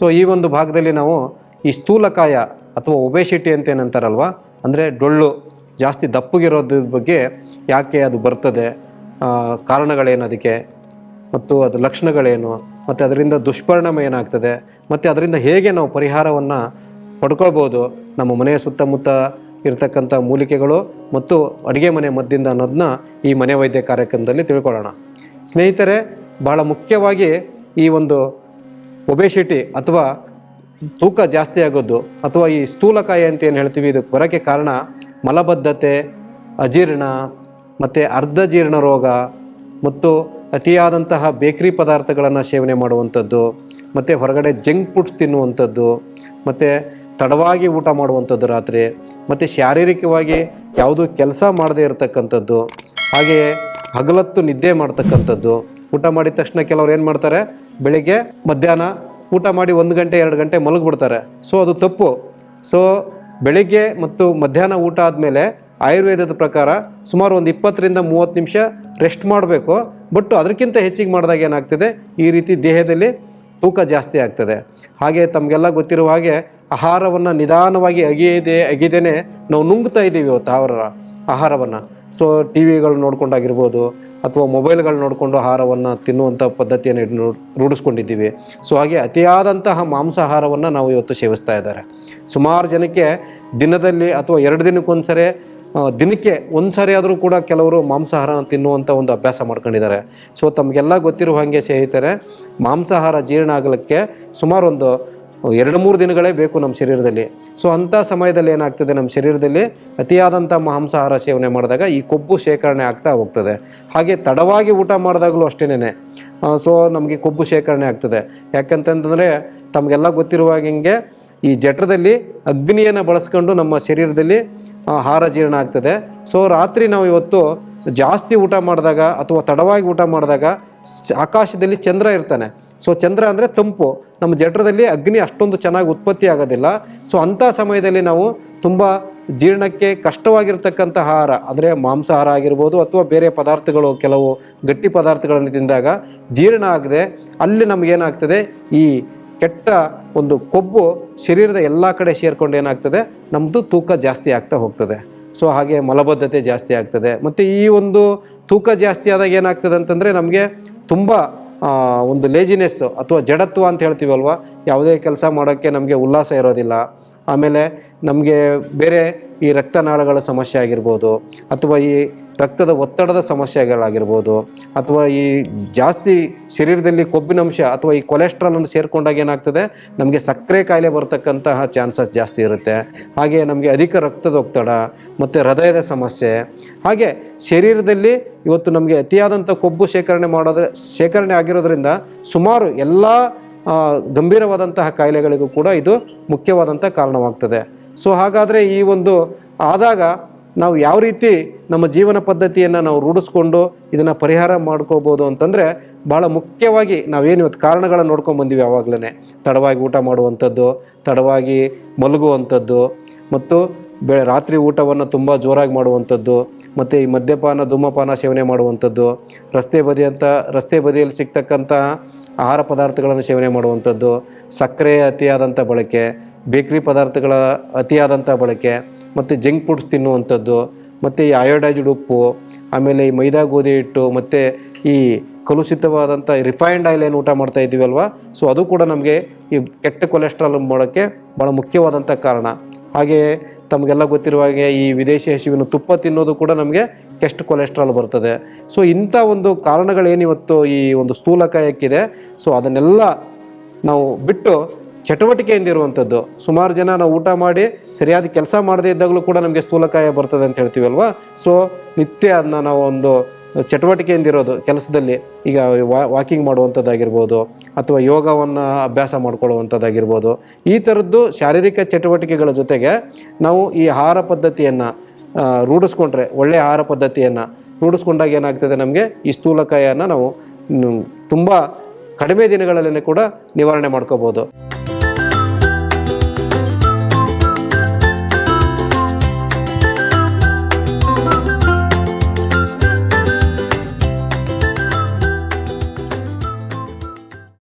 So ಈ ಒಂದು ಭಾಗದಲ್ಲಿ ನಾವು ಈ ಸ್ಥೂಲಕಾಯ ಅಥವಾ ಒಬೆಸಿಟಿ ಅಂತ ಏನಂತಾರಲ್ವ? ಅಂದರೆ ಡೊಳ್ಳು ಜಾಸ್ತಿ ದಪ್ಪಗಿರೋದ್ರ ಬಗ್ಗೆ ಯಾಕೆ ಅದು ಬರ್ತದೆ? ಕಾರಣಗಳೇನು ಅದಕ್ಕೆ? ಮತ್ತು ಅದು ಲಕ್ಷಣಗಳೇನು? ಮತ್ತು ಅದರಿಂದ ದುಷ್ಪರಿಣಾಮ ಏನಾಗ್ತದೆ? ಮತ್ತು ಅದರಿಂದ ಹೇಗೆ ನಾವು ಪರಿಹಾರವನ್ನು ಪಡ್ಕೊಳ್ಬೋದು? ನಮ್ಮ ಮನೆಯ ಸುತ್ತಮುತ್ತ ಇರತಕ್ಕಂಥ ಮೂಲಿಕೆಗಳು ಮತ್ತು ಅಡುಗೆ ಮನೆ ಮದ್ದಿಂದ ಅನ್ನೋದನ್ನ ಈ ಮನೆ ವೈದ್ಯ ಕಾರ್ಯಕ್ರಮದಲ್ಲಿ ತಿಳ್ಕೊಳ್ಳೋಣ. ಸ್ನೇಹಿತರೆ, ಬಹಳ ಮುಖ್ಯವಾಗಿ ಈ ಒಂದು ಒಬೆಸಿಟಿ ಅಥವಾ ತೂಕ ಜಾಸ್ತಿ ಆಗೋದು ಅಥವಾ ಈ ಸ್ಥೂಲಕಾಯಿ ಅಂತ ಏನು ಹೇಳ್ತೀವಿ, ಇದಕ್ಕೆ ಬರೋಕ್ಕೆ ಕಾರಣ ಮಲಬದ್ಧತೆ, ಅಜೀರ್ಣ ಮತ್ತು ಅರ್ಧ ಜೀರ್ಣ ರೋಗ ಮತ್ತು ಅತಿಯಾದಂತಹ ಬೇಕರಿ ಪದಾರ್ಥಗಳನ್ನು ಸೇವನೆ ಮಾಡುವಂಥದ್ದು, ಮತ್ತು ಹೊರಗಡೆ ಜಂಕ್ ಫುಡ್ಸ್ ತಿನ್ನುವಂಥದ್ದು, ಮತ್ತು ತಡವಾಗಿ ಊಟ ಮಾಡುವಂಥದ್ದು ರಾತ್ರಿ, ಮತ್ತು ಶಾರೀರಿಕವಾಗಿ ಯಾವುದೂ ಕೆಲಸ ಮಾಡದೇ ಇರತಕ್ಕಂಥದ್ದು, ಹಾಗೆಯೇ ಹಗಲತ್ತು ನಿದ್ದೆ ಮಾಡ್ತಕ್ಕಂಥದ್ದು. ಊಟ ಮಾಡಿದ ತಕ್ಷಣ ಕೆಲವ್ರು ಏನು ಮಾಡ್ತಾರೆ ಬೆಳಿಗ್ಗೆ ಮಧ್ಯಾಹ್ನ ಊಟ ಮಾಡಿ ಒಂದು ಗಂಟೆ, ಎರಡು ಗಂಟೆ ಮಲಗಿಬಿಡ್ತಾರೆ. ಸೊ ಅದು ತಪ್ಪು. ಸೊ ಬೆಳಿಗ್ಗೆ ಮತ್ತು ಮಧ್ಯಾಹ್ನ ಊಟ ಆದಮೇಲೆ ಆಯುರ್ವೇದದ ಪ್ರಕಾರ ಸುಮಾರು ಒಂದು ಇಪ್ಪತ್ತರಿಂದ ಮೂವತ್ತು ನಿಮಿಷ ರೆಸ್ಟ್ ಮಾಡಬೇಕು. ಬಟ್ ಅದಕ್ಕಿಂತ ಹೆಚ್ಚಿಗೆ ಮಾಡಿದಾಗ ಏನಾಗ್ತದೆ? ಈ ರೀತಿ ದೇಹದಲ್ಲಿ ತೂಕ ಜಾಸ್ತಿ ಆಗ್ತದೆ. ಹಾಗೆ ತಮಗೆಲ್ಲ ಗೊತ್ತಿರುವ ಹಾಗೆ ಆಹಾರವನ್ನು ನಿಧಾನವಾಗಿ ಅಗಿಯದೆ, ಅಗಿದೇನೆ ನಾವು ನುಂಗ್ತಾ ಇದ್ದೀವಿ ಇವತ್ತು ಆಹಾರ, ಆಹಾರವನ್ನು. ಸೊ ಟಿ ವಿಗಳು ನೋಡ್ಕೊಂಡಾಗಿರ್ಬೋದು ಅಥವಾ ಮೊಬೈಲ್ಗಳು ನೋಡಿಕೊಂಡು ಆಹಾರವನ್ನು ತಿನ್ನುವಂಥ ಪದ್ಧತಿಯನ್ನು ರೂಢಿಸ್ಕೊಂಡಿದ್ದೀವಿ. ಸೊ ಹಾಗೆ ಅತಿಯಾದಂತಹ ಮಾಂಸಾಹಾರವನ್ನು ನಾವು ಇವತ್ತು ಸೇವಿಸ್ತಾ ಇದ್ದಾರೆ. ಸುಮಾರು ಜನಕ್ಕೆ ದಿನದಲ್ಲಿ ಅಥವಾ ಎರಡು ದಿನಕ್ಕೊಂದ್ಸರಿ ದಿನಕ್ಕೆ ಒಂದು ಸಾರಿ ಆದರೂ ಕೂಡ ಕೆಲವರು ಮಾಂಸಾಹಾರ ತಿನ್ನುವಂಥ ಒಂದು ಅಭ್ಯಾಸ ಮಾಡ್ಕೊಂಡಿದ್ದಾರೆ. ಸೊ ತಮಗೆಲ್ಲ ಗೊತ್ತಿರುವ ಹಾಗೆ ಸ್ನೇಹಿತರೆ, ಮಾಂಸಾಹಾರ ಜೀರ್ಣ ಆಗಲಿಕ್ಕೆ ಸುಮಾರು ಒಂದು ಎರಡು ಮೂರು ದಿನಗಳೇ ಬೇಕು ನಮ್ಮ ಶರೀರದಲ್ಲಿ. ಸೊ ಅಂಥ ಸಮಯದಲ್ಲಿ ಏನಾಗ್ತದೆ? ನಮ್ಮ ಶರೀರದಲ್ಲಿ ಅತಿಯಾದಂಥ ಮಾಂಸಾಹಾರ ಸೇವನೆ ಮಾಡಿದಾಗ ಈ ಕೊಬ್ಬು ಶೇಖರಣೆ ಆಗ್ತಾ ಹೋಗ್ತದೆ. ಹಾಗೆ ತಡವಾಗಿ ಊಟ ಮಾಡಿದಾಗಲೂ ಅಷ್ಟೇನೆ ಸೊ ನಮಗೆ ಕೊಬ್ಬು ಶೇಖರಣೆ ಆಗ್ತದೆ. ಯಾಕಂತಂದರೆ ತಮಗೆಲ್ಲ ಗೊತ್ತಿರುವ ಹಿಂಗೆ ಈ ಜಠರದಲ್ಲಿ ಅಗ್ನಿಯನ್ನು ಬಳಸ್ಕೊಂಡು ನಮ್ಮ ಶರೀರದಲ್ಲಿ ಆಹಾರ ಜೀರ್ಣ ಆಗ್ತದೆ. ಸೊ ರಾತ್ರಿ ನಾವು ಇವತ್ತು ಜಾಸ್ತಿ ಊಟ ಮಾಡಿದಾಗ ಅಥವಾ ತಡವಾಗಿ ಊಟ ಮಾಡಿದಾಗ ಆಕಾಶದಲ್ಲಿ ಚಂದ್ರ ಇರ್ತಾನೆ. ಸೊ ಚಂದ್ರ ಅಂದರೆ ತಂಪು. ನಮ್ಮ ಜಠರದಲ್ಲಿ ಅಗ್ನಿ ಅಷ್ಟೊಂದು ಚೆನ್ನಾಗಿ ಉತ್ಪತ್ತಿ ಆಗೋದಿಲ್ಲ. ಸೊ ಅಂಥ ಸಮಯದಲ್ಲಿ ನಾವು ತುಂಬ ಜೀರ್ಣಕ್ಕೆ ಕಷ್ಟವಾಗಿರ್ತಕ್ಕಂಥ ಆಹಾರ, ಅಂದರೆ ಮಾಂಸಾಹಾರ ಆಗಿರ್ಬೋದು ಅಥವಾ ಬೇರೆ ಪದಾರ್ಥಗಳು, ಕೆಲವು ಗಟ್ಟಿ ಪದಾರ್ಥಗಳನ್ನು ತಿಂದಾಗ ಜೀರ್ಣ ಆಗದೆ ಅಲ್ಲಿ ನಮಗೇನಾಗ್ತದೆ ಈ ಕೆಟ್ಟ ಒಂದು ಕೊಬ್ಬು ಶರೀರದ ಎಲ್ಲ ಕಡೆ ಸೇರಿಕೊಂಡು ಏನಾಗ್ತದೆ? ನಮ್ಮದು ತೂಕ ಜಾಸ್ತಿ ಆಗ್ತಾ ಹೋಗ್ತದೆ. ಸೊ ಹಾಗೆ ಮಲಬದ್ಧತೆ ಜಾಸ್ತಿ ಆಗ್ತದೆ. ಮತ್ತು ಈ ಒಂದು ತೂಕ ಜಾಸ್ತಿ ಆದಾಗ ಏನಾಗ್ತದೆ ಅಂತಂದರೆ ನಮಗೆ ತುಂಬ ಒಂದು ಲೇಜಿನೆಸ್ ಅಥವಾ ಜಡತ್ವ ಅಂತ ಹೇಳ್ತೀವಲ್ವ? ಯಾವುದೇ ಕೆಲಸ ಮಾಡೋಕ್ಕೆ ನಮಗೆ ಉಲ್ಲಾಸ ಇರೋದಿಲ್ಲ. ಆಮೇಲೆ ನಮಗೆ ಬೇರೆ ಈ ರಕ್ತನಾಳಗಳ ಸಮಸ್ಯೆ ಆಗಿರ್ಬೋದು, ಅಥವಾ ಈ ರಕ್ತದ ಒತ್ತಡದ ಸಮಸ್ಯೆಗಳಾಗಿರ್ಬೋದು, ಅಥವಾ ಈ ಜಾಸ್ತಿ ಶರೀರದಲ್ಲಿ ಕೊಬ್ಬಿನಂಶ ಅಥವಾ ಈ ಕೊಲೆಸ್ಟ್ರಾಲನ್ನು ಸೇರಿಕೊಂಡಾಗ ಏನಾಗ್ತದೆ? ನಮಗೆ ಸಕ್ಕರೆ ಕಾಯಿಲೆ ಬರತಕ್ಕಂತಹ ಚಾನ್ಸಸ್ ಜಾಸ್ತಿ ಇರುತ್ತೆ. ಹಾಗೆ ನಮಗೆ ಅಧಿಕ ರಕ್ತದ ಒತ್ತಡ ಮತ್ತು ಹೃದಯದ ಸಮಸ್ಯೆ. ಹಾಗೆ ಶರೀರದಲ್ಲಿ ಇವತ್ತು ನಮಗೆ ಅತಿಯಾದಂಥ ಕೊಬ್ಬು ಶೇಖರಣೆ ಮಾಡೋದ್ರ, ಶೇಖರಣೆ ಆಗಿರೋದ್ರಿಂದ ಸುಮಾರು ಎಲ್ಲ ಗಂಭೀರವಾದಂತಹ ಕಾಯಿಲೆಗಳಿಗೂ ಕೂಡ ಇದು ಮುಖ್ಯವಾದಂಥ ಕಾರಣವಾಗ್ತದೆ. ಸೊ ಹಾಗಾದರೆ ಈ ಒಂದು ಆದಾಗ ನಾವು ಯಾವ ರೀತಿ ನಮ್ಮ ಜೀವನ ಪದ್ಧತಿಯನ್ನು ನಾವು ರೂಢಿಸ್ಕೊಂಡು ಇದನ್ನು ಪರಿಹಾರ ಮಾಡ್ಕೋಬೋದು ಅಂತಂದರೆ ಭಾಳ ಮುಖ್ಯವಾಗಿ ನಾವೇನು ಇವತ್ತು ಕಾರಣಗಳನ್ನು ನೋಡ್ಕೊಂಡು ಬಂದೀವಿ ಯಾವಾಗಲೇ ತಡವಾಗಿ ಊಟ ಮಾಡುವಂಥದ್ದು, ತಡವಾಗಿ ಮಲಗುವಂಥದ್ದು, ಮತ್ತು ಬೆ ರಾತ್ರಿ ಊಟವನ್ನು ತುಂಬ ಜೋರಾಗಿ ಮಾಡುವಂಥದ್ದು, ಮತ್ತು ಈ ಮದ್ಯಪಾನ, ಧೂಮಪಾನ ಸೇವನೆ ಮಾಡುವಂಥದ್ದು, ರಸ್ತೆ ಬದಿಯಂಥ ರಸ್ತೆ ಬದಿಯಲ್ಲಿ ಸಿಗ್ತಕ್ಕಂಥ ಆಹಾರ ಪದಾರ್ಥಗಳನ್ನು ಸೇವನೆ ಮಾಡುವಂಥದ್ದು, ಸಕ್ಕರೆ ಅತಿಯಾದಂಥ ಬಳಕೆ, ಬೇಕ್ರಿ ಪದಾರ್ಥಗಳ ಅತಿಯಾದಂಥ ಬಳಕೆ ಮತ್ತು ಜಂಕ್ ಫುಡ್ಸ್ ತಿನ್ನುವಂಥದ್ದು, ಮತ್ತು ಈ ಅಯೋಡೈಜ್ಡ್ ಉಪ್ಪು, ಆಮೇಲೆ ಈ ಮೈದಾ ಗೋಧಿ ಹಿಟ್ಟು, ಮತ್ತು ಈ ಕಲುಷಿತವಾದಂಥ ರಿಫೈನ್ಡ್ ಆಯಿಲ್ ಏನು ಊಟ ಮಾಡ್ತಾ ಇದ್ದೀವಲ್ವ ಸೊ ಅದು ಕೂಡ ನಮಗೆ ಈ ಕೆಟ್ಟ ಕೊಲೆಸ್ಟ್ರಾಲ್ ಮಾಡೋಕ್ಕೆ ಭಾಳ ಮುಖ್ಯವಾದಂಥ ಕಾರಣ. ಹಾಗೆಯೇ ತಮಗೆಲ್ಲ ಗೊತ್ತಿರುವ ಹಾಗೆ ಈ ವಿದೇಶಿ ಹಸಿವಿನ ತುಪ್ಪ ತಿನ್ನೋದು ಕೂಡ ನಮಗೆ ಕೆಸ್ಟ್ ಕೊಲೆಸ್ಟ್ರಾಲ್ ಬರ್ತದೆ. ಸೊ ಇಂಥ ಒಂದು ಕಾರಣಗಳೇನಿವತ್ತು ಈ ಒಂದು ಸ್ಥೂಲಕಾಯಕ್ಕಿದೆ ಸೊ ಅದನ್ನೆಲ್ಲ ನಾವು ಬಿಟ್ಟು ಚಟುವಟಿಕೆಯಿಂದ ಇರುವಂಥದ್ದು ಸುಮಾರು ಜನ ನಾವು ಊಟ ಮಾಡಿ ಸರಿಯಾದ ಕೆಲಸ ಮಾಡದೇ ಇದ್ದಾಗಲೂ ಕೂಡ ನಮಗೆ ಸ್ಥೂಲಕಾಯ ಬರ್ತದೆ ಅಂತ ಹೇಳ್ತೀವಲ್ವಾ? ಸೊ ನಿತ್ಯ ಅದನ್ನ ನಾವು ಒಂದು ಚಟುವಟಿಕೆಯಿಂದ ಇರೋದು, ಕೆಲಸದಲ್ಲಿ ಈಗ ವಾಕಿಂಗ್ ಮಾಡುವಂಥದ್ದಾಗಿರ್ಬೋದು ಅಥವಾ ಯೋಗವನ್ನು ಅಭ್ಯಾಸ ಮಾಡ್ಕೊಳ್ಳುವಂಥದ್ದಾಗಿರ್ಬೋದು ಈ ಥರದ್ದು ಶಾರೀರಿಕ ಚಟುವಟಿಕೆಗಳ ಜೊತೆಗೆ ನಾವು ಈ ಆಹಾರ ಪದ್ಧತಿಯನ್ನು ರೂಢಿಸ್ಕೊಂಡ್ರೆ ಒಳ್ಳೆಯ ಆಹಾರ ಪದ್ಧತಿಯನ್ನು ರೂಢಿಸ್ಕೊಂಡಾಗ ಏನಾಗ್ತದೆ ನಮಗೆ? ಈ ಸ್ಥೂಲಕಾಯನ ನಾವು ತುಂಬ ಕಡಿಮೆ ದಿನಗಳಲ್ಲಿ ಕೂಡ ನಿವಾರಣೆ ಮಾಡ್ಕೋಬೋದು.